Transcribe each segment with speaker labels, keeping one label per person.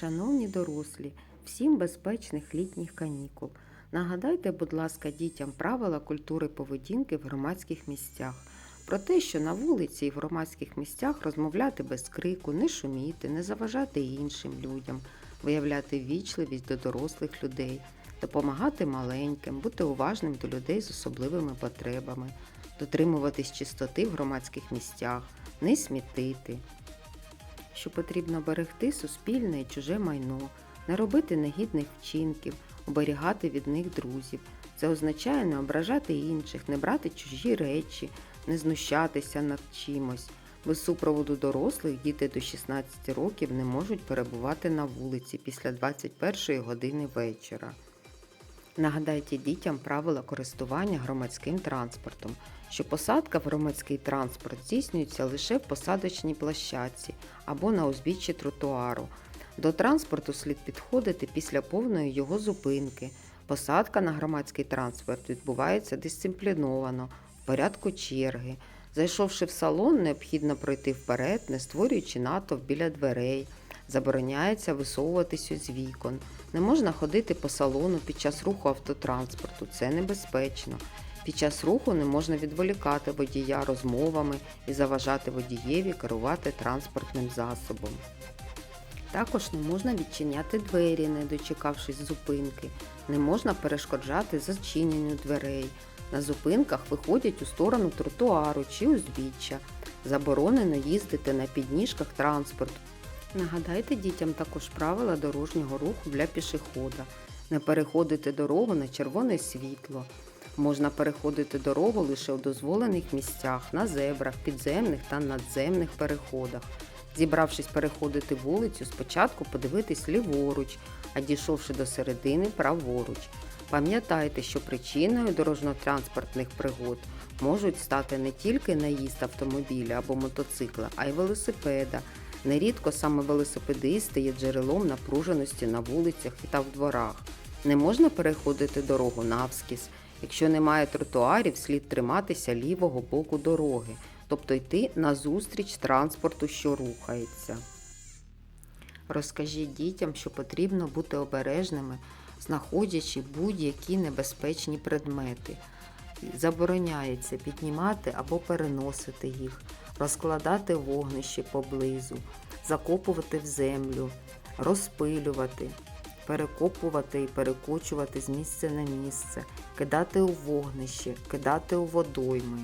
Speaker 1: Шановні дорослі, всім безпечних літніх канікул. Нагадайте, будь ласка, дітям правила культури поведінки в громадських місцях. Про те, що на вулиці і в громадських місцях розмовляти без крику, не шуміти, не заважати іншим людям, виявляти ввічливість до дорослих людей, допомагати маленьким, бути уважним до людей з особливими потребами, дотримуватись чистоти в громадських місцях, не смітити, що потрібно берегти суспільне і чуже майно, не робити негідних вчинків, оберігати від них друзів. Це означає не ображати інших, не брати чужі речі, не знущатися над чимось. Без супроводу дорослих діти до 16 років не можуть перебувати на вулиці після 21 години вечора. Нагадайте дітям правила користування громадським транспортом, що посадка в громадський транспорт здійснюється лише в посадочній площадці або на узбіччі тротуару. До транспорту слід підходити після повної його зупинки. Посадка на громадський транспорт відбувається дисципліновано, в порядку черги. Зайшовши в салон, необхідно пройти вперед, не створюючи натовп біля дверей. Забороняється висовуватись з вікон. Не можна ходити по салону під час руху автотранспорту. Це небезпечно. Під час руху не можна відволікати водія розмовами і заважати водієві керувати транспортним засобом. Також не можна відчиняти двері, не дочекавшись зупинки. Не можна перешкоджати зачиненню дверей. На зупинках виходять у сторону тротуару чи узбіччя. Заборонено їздити на підніжках транспорту. Нагадайте дітям також правила дорожнього руху для пішохода. Не переходити дорогу на червоне світло. Можна переходити дорогу лише у дозволених місцях, на зебрах, підземних та надземних переходах. Зібравшись переходити вулицю, спочатку подивитись ліворуч, а дійшовши до середини праворуч. Пам'ятайте, що причиною дорожньо-транспортних пригод можуть стати не тільки наїзд автомобіля або мотоцикла, а й велосипеда. Нерідко саме велосипедисти є джерелом напруженості на вулицях та в дворах. Не можна переходити дорогу навскіз. Якщо немає тротуарів, слід триматися лівого боку дороги, тобто йти назустріч транспорту, що рухається. Розкажіть дітям, що потрібно бути обережними, знаходячи будь-які небезпечні предмети. Забороняється піднімати або переносити їх, розкладати вогнище поблизу, закопувати в землю, розпилювати, перекопувати і перекочувати з місця на місце, кидати у вогнище, кидати у водойми.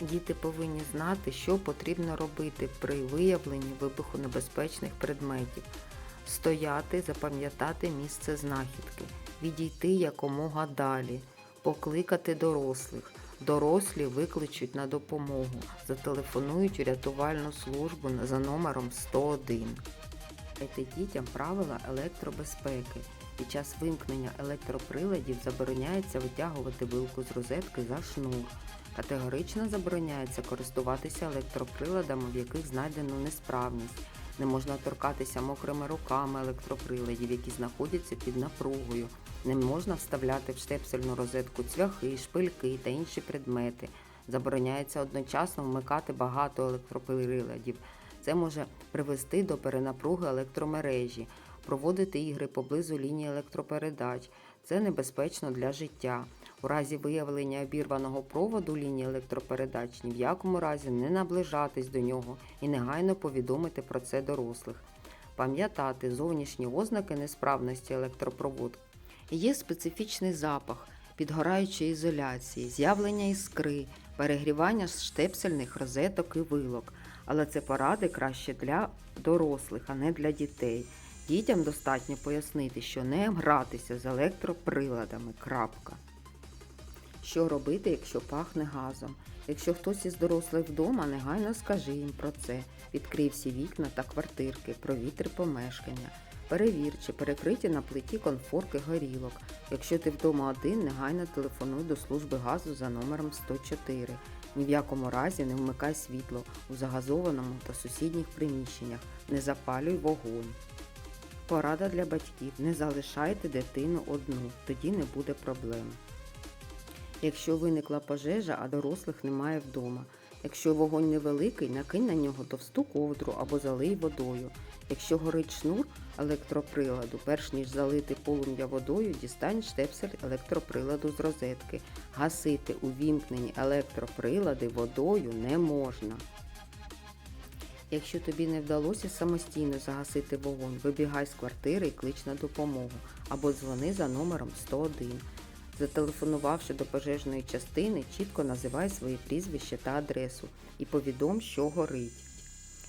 Speaker 1: Діти повинні знати, що потрібно робити при виявленні вибухонебезпечних предметів, стояти, запам'ятати місце знахідки, відійти якомога далі, покликати дорослих. Дорослі викличуть на допомогу, зателефонують у рятувальну службу за номером 101. Дайте дітям правила електробезпеки. Під час вимкнення електроприладів забороняється витягувати вилку з розетки за шнур. Категорично забороняється користуватися електроприладами, в яких знайдено несправність. Не можна торкатися мокрими руками електроприладів, які знаходяться під напругою. Не можна вставляти в штепсельну розетку цвяхи, шпильки та інші предмети. Забороняється одночасно вмикати багато електроприладів. Це може привести до перенапруги електромережі, проводити ігри поблизу лінії електропередач. Це небезпечно для життя. У разі виявлення обірваного проводу лінії електропередач ні в якому разі не наближатись до нього і негайно повідомити про це дорослих. Пам'ятати зовнішні ознаки несправності електропроводки. Є специфічний запах підгораючої ізоляції, з'явлення іскри, перегрівання штепсельних розеток і вилок. Але це поради краще для дорослих, а не для дітей. Дітям достатньо пояснити, що не гратися з електроприладами. Крапка. Що робити, якщо пахне газом? Якщо хтось із дорослих вдома, негайно скажи їм про це. Відкрий всі вікна та квартирки, провітри помешкання. Перевір, чи перекриті на плиті конфорки горілок. Якщо ти вдома один, негайно телефонуй до служби газу за номером 104. Ні в якому разі не вмикай світло у загазованому та сусідніх приміщеннях. Не запалюй вогонь. Порада для батьків. Не залишайте дитину одну, тоді не буде проблем. Якщо виникла пожежа, а дорослих немає вдома, Якщо вогонь невеликий, накинь на нього товсту ковдру або залий водою. Якщо горить шнур електроприладу, перш ніж залити полум'я водою, дістань штепсель електроприладу з розетки. Гасити увімкнені електроприлади водою не можна. Якщо тобі не вдалося самостійно загасити вогонь, вибігай з квартири і клич на допомогу або дзвони за номером 101. Зателефонувавши до пожежної частини, чітко називай своє прізвище та адресу і повідом, що горить.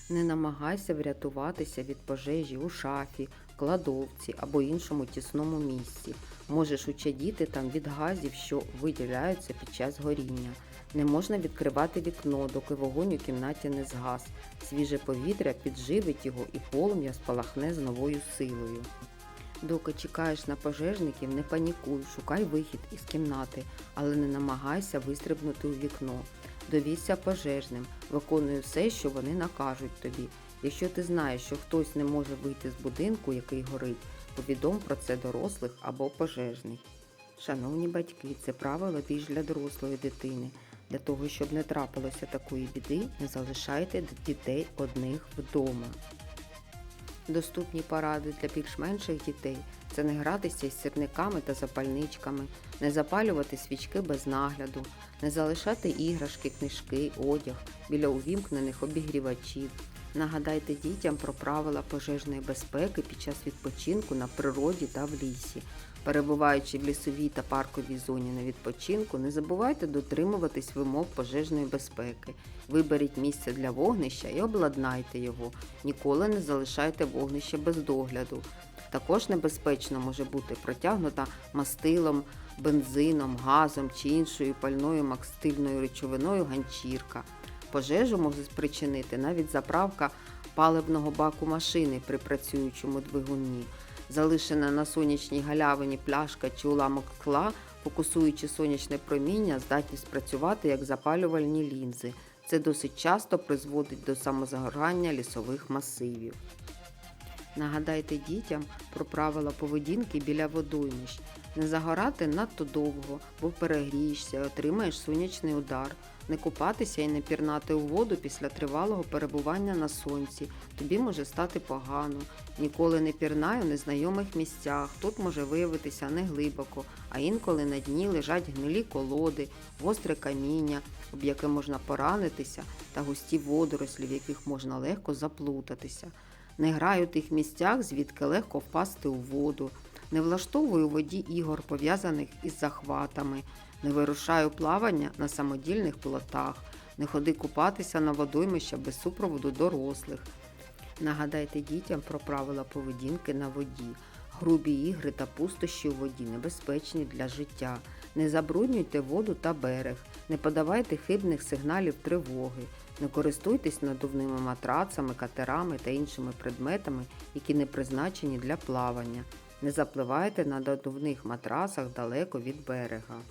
Speaker 1: Не намагайся врятуватися від пожежі у шафі, кладовці або іншому тісному місці. Можеш учадіти там від газів, що виділяються під час горіння. Не можна відкривати вікно, доки вогонь у кімнаті не згас. Свіже повітря підживить його і полум'я спалахне з новою силою. Доки чекаєш на пожежників, не панікуй, шукай вихід із кімнати, але не намагайся вистрибнути у вікно. Довідься пожежним, виконуй все, що вони накажуть тобі. Якщо ти знаєш, що хтось не може вийти з будинку, який горить, повідом про це дорослих або пожежних. Шановні батьки, це правило більш для дорослої дитини. Для того, щоб не трапилося такої біди, не залишайте дітей одних вдома. Доступні поради для більш менших дітей це не гратися із сірниками та запальничками, не запалювати свічки без нагляду, не залишати іграшки, книжки, одяг біля увімкнених обігрівачів. Нагадайте дітям про правила пожежної безпеки під час відпочинку на природі та в лісі. Перебуваючи в лісовій та парковій зоні на відпочинку, не забувайте дотримуватись вимог пожежної безпеки. Виберіть місце для вогнища і обладнайте його. Ніколи не залишайте вогнище без догляду. Також небезпечно може бути протягнута мастилом, бензином, газом чи іншою пальною мастильною речовиною ганчірка. Пожежу може спричинити навіть заправка паливного баку машини при працюючому двигуні. Залишена на сонячній галявині пляшка чи уламок скла, фокусуючи сонячне проміння, здатні спрацювати як запалювальні лінзи. Це досить часто призводить до самозагорання лісових масивів. Нагадайте дітям про правила поведінки біля водоймищ. Не загорати надто довго, бо перегрієшся, отримаєш сонячний удар. Не купатися і не пірнати у воду після тривалого перебування на сонці. Тобі може стати погано. Ніколи не пірнай у незнайомих місцях. Тут може виявитися не глибоко, а інколи на дні лежать гнилі колоди, гостре каміння, об яке можна поранитися, та густі водорослі, в яких можна легко заплутатися. Не грай у тих місцях, звідки легко впасти у воду. Не влаштовуй у воді ігор, пов'язаних із захватами. Не вирушай у плавання на самодільних плотах. Не ходи купатися на водоймища без супроводу дорослих. Нагадайте дітям про правила поведінки на воді. Грубі ігри та пустощі у воді небезпечні для життя. Не забруднюйте воду та берег, не подавайте хибних сигналів тривоги, не користуйтесь надувними матрацами, катерами та іншими предметами, які не призначені для плавання. Не запливайте на надувних матрасах далеко від берега.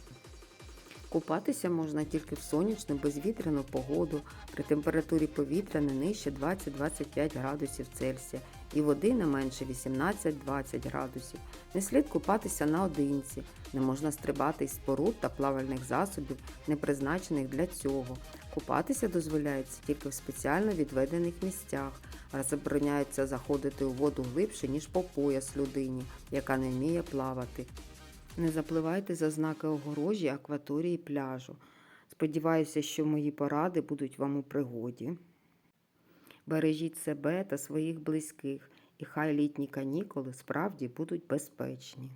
Speaker 1: Купатися можна тільки в сонячну безвітряну погоду при температурі повітря не нижче 20-25 градусів Цельсія і води не менше 18-20 градусів. Не слід купатися наодинці, не можна стрибати із споруд та плавальних засобів, не призначених для цього. Купатися дозволяється тільки в спеціально відведених місцях, забороняється заходити у воду глибше, ніж по пояс людині, яка не вміє плавати. Не запливайте за знаки огорожі, акваторії пляжу. Сподіваюся, що мої поради будуть вам у пригоді. Бережіть себе та своїх близьких, і хай літні канікули справді будуть безпечні.